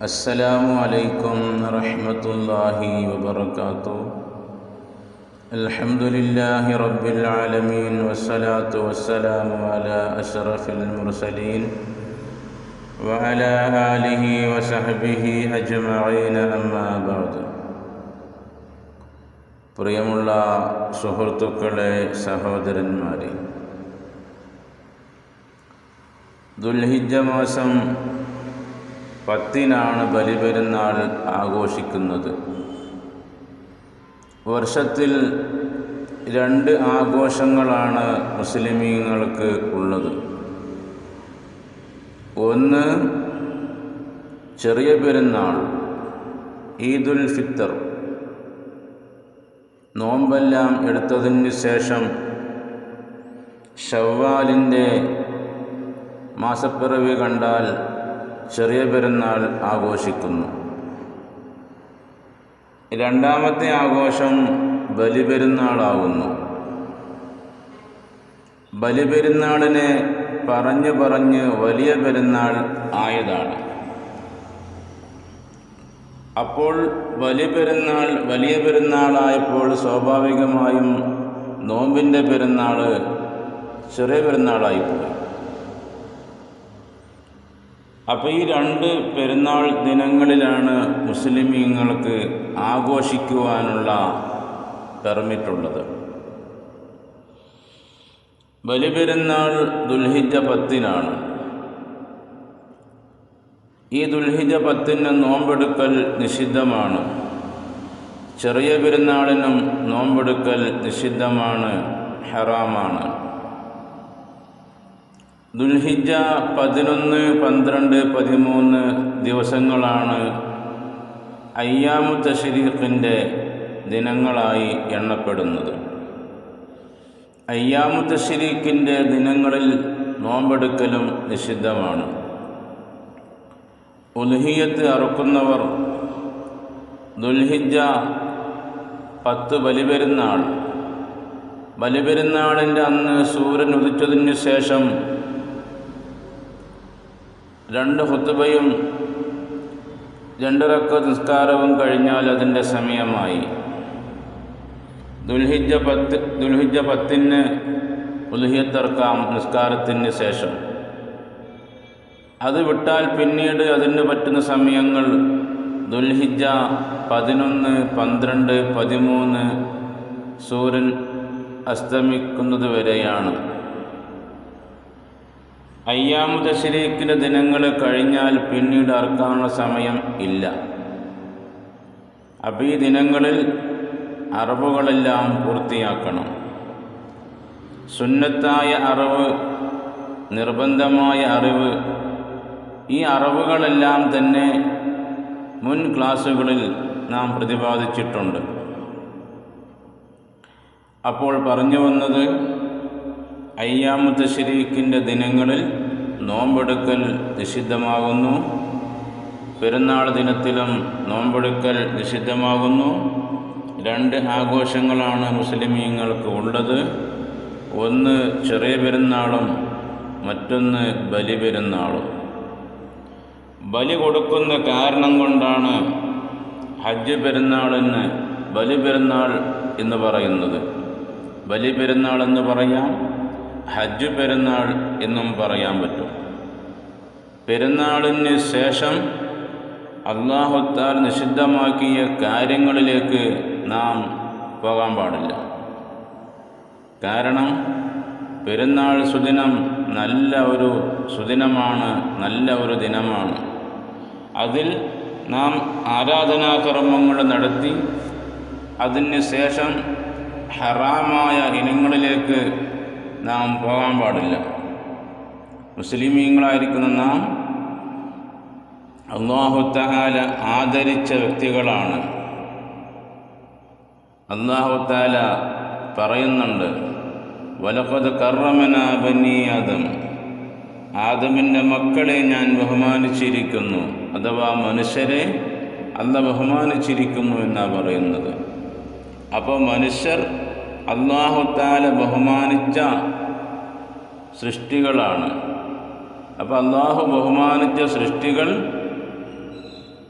السلام عليكم ورحمة الله وبركاته الحمد لله رب العالمين والصلاة والسلام على أشرف المرسلين وعلى آله وصحبه أجمعين أما بعد പ്രിയമുള്ള സുഹൃത്തുക്കളെ സഹോദരന്മാരെ ദുൽഹിജ മാസം പത്തിനാണ് ബലിപെരുന്നാൾ ആഘോഷിക്കുന്നത്. വർഷത്തിൽ രണ്ട് ആഘോഷങ്ങളാണ് മുസ്ലിമീങ്ങൾക്ക് ഉള്ളത്. ഒന്ന് ചെറിയ പെരുന്നാൾ ഈദുൽ ഫിത്തർ നോമ്പെല്ലാം എടുത്തതിന് ശേഷം ഷവ്വാലിന്റെ മാസപ്പിറവി കണ്ടാൽ ചെറിയ പെരുന്നാൾ ആഘോഷിക്കുന്നു. രണ്ടാമത്തെ ആഘോഷം ബലിപെരുന്നാളാകുന്നു. ബലിപെരുന്നാളിനെ പറഞ്ഞു പറഞ്ഞ് വലിയ പെരുന്നാൾ ആയതാണ്. അപ്പോൾ വലിയ പെരുന്നാൾ വലിയ പെരുന്നാളായപ്പോൾ സ്വാഭാവികമായും നോമ്പിന്റെ പെരുന്നാൾ ചെറിയ പെരുന്നാളായിപ്പോയി അപ്പോൾ ഈ രണ്ട് പെരുന്നാൾ ദിനങ്ങളിലാണ് മുസ്ലിമീങ്ങൾക്ക് ആഘോഷിക്കുവാനുള്ള പെർമിറ്റുള്ളത്. ബലിപെരുന്നാൾ ദുൽഹിജ പത്തിനാണ്. ഈ ദുൽഹിജ പത്തിന് നോമ്പെടുക്കൽ നിഷിദ്ധമാണ്. ചെറിയ പെരുന്നാളിനും നോമ്പെടുക്കൽ നിഷിദ്ധമാണ് ഹറാമാണ്. ദുൽഹിജ പതിനൊന്ന് പന്ത്രണ്ട് പതിമൂന്ന് ദിവസങ്ങളാണ് അയ്യാമു തഷരീഖിന്റെ ദിനങ്ങളായി എണ്ണപ്പെടുന്നത്. അയ്യാമു തഷരീഖിന്റെ ദിനങ്ങളിൽ നോമ്പെടുക്കലും നിഷിദ്ധമാണ്. ഉൽഹിയത്ത് അറുക്കുന്നവർ ദുൽഹിജ പത്ത് ബലിപെരുന്നാൾ. ബലിപെരുന്നാളിന്റെ അന്ന് സൂര്യൻ ഉദിച്ചതിന് ശേഷം രണ്ട് ഹുത്തുബയും രണ്ടിറക്ക നിസ്കാരവും കഴിഞ്ഞാൽ അതിന്റെ സമയമായി. ദുൽഹിജ പത്ത് ദുൽഹിജ പത്തിന് ഉൽഹിയത്തർക്കാം നിസ്കാരത്തിന് ശേഷം. അത് വിട്ടാൽ പിന്നീട് അതിന് പറ്റുന്ന സമയങ്ങൾ ദുൽഹിജ പതിനൊന്ന് പന്ത്രണ്ട് പതിമൂന്ന് സൂര്യൻ അസ്തമിക്കുന്നത് വരെയാണ് അയ്യാമു തശരീക്കിന്റെ ദിനങ്ങൾ കഴിഞ്ഞാൽ പിന്നീട് അറക്കാനുള്ള സമയം ഇല്ല. അപ്പോൾ ഈ ദിനങ്ങളിൽ അറിവുകളെല്ലാം പൂർത്തിയാക്കണം. സുന്നത്തായ അറിവ് നിർബന്ധമായ അറിവ് ഈ അറിവുകളെല്ലാം തന്നെ മുൻ ക്ലാസ്സുകളിൽ നാം പ്രതിപാദിച്ചിട്ടുണ്ട്. അപ്പോൾ പറഞ്ഞു വന്നത് അയ്യാമത്ത് ശരീഖിന്റെ ദിനങ്ങളിൽ നോമ്പെടുക്കൽ നിഷിദ്ധമാകുന്നു. പെരുന്നാൾ ദിനത്തിലും നോമ്പെടുക്കൽ നിഷിദ്ധമാകുന്നു. രണ്ട് ആഘോഷങ്ങളാണ് മുസ്ലിമീങ്ങൾക്ക് ഉള്ളത്. ഒന്ന് ചെറിയ പെരുന്നാളും മറ്റൊന്ന് ബലി പെരുന്നാളും. ബലി കൊടുക്കുന്ന കാരണം കൊണ്ടാണ് ഹജ്ജ് പെരുന്നാളിന് ബലി പെരുന്നാൾ എന്ന് പറയുന്നത്. ബലി പെരുന്നാൾ എന്ന് പറയാം ഹജ്ജ് പെരുന്നാൾ എന്നും പറയാൻ പറ്റും. പെരുന്നാളിന് ശേഷം അള്ളാഹുത്താൽ നിഷിദ്ധമാക്കിയ കാര്യങ്ങളിലേക്ക് നാം പോകാൻ പാടില്ല. കാരണം പെരുന്നാൾ സുദിനം നല്ല ഒരു സുദിനമാണ് നല്ല ഒരു ദിനമാണ്. അതിൽ നാം ആരാധനാകർമ്മങ്ങൾ നടത്തി അതിന് ശേഷം ഹറാമായ ഇനങ്ങളിലേക്ക് നാം പോകാൻ പാടില്ല. മുസ്ലിമീങ്ങളായിരിക്കുന്ന നാം അള്ളാഹുത്താല ആദരിച്ച വ്യക്തികളാണ്. അള്ളാഹുത്താല പറയുന്നുണ്ട് വലപ്പത് കറമന ബനി ആദം. ആദമിന്റെ മക്കളെ ഞാൻ ബഹുമാനിച്ചിരിക്കുന്നു അഥവാ മനുഷ്യരെ അല്ല ബഹുമാനിച്ചിരിക്കുന്നു എന്നാണ് പറയുന്നത്. അപ്പോൾ മനുഷ്യർ അള്ളാഹുത്താല ബഹുമാനിച്ച സൃഷ്ടികളാണ്. അപ്പോൾ അള്ളാഹു ബഹുമാനിച്ച സൃഷ്ടികൾ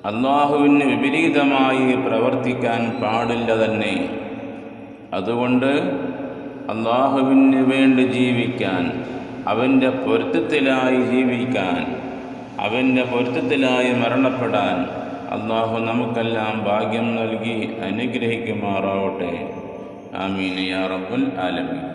അള്ളാഹുവിന് വിപരീതമായി പ്രവർത്തിക്കാൻ പാടില്ല തന്നെ. അതുകൊണ്ട് അള്ളാഹുവിന് വേണ്ടി ജീവിക്കാൻ അവന്റെ പൊരുത്തത്തിലായി ജീവിക്കാൻ അവന്റെ പൊരുത്തത്തിലായി മരണപ്പെടാൻ അള്ളാഹു നമുക്കെല്ലാം ഭാഗ്യം നൽകി അനുഗ്രഹിക്കുമാറാവട്ടെ. آمين يا رب العالمين.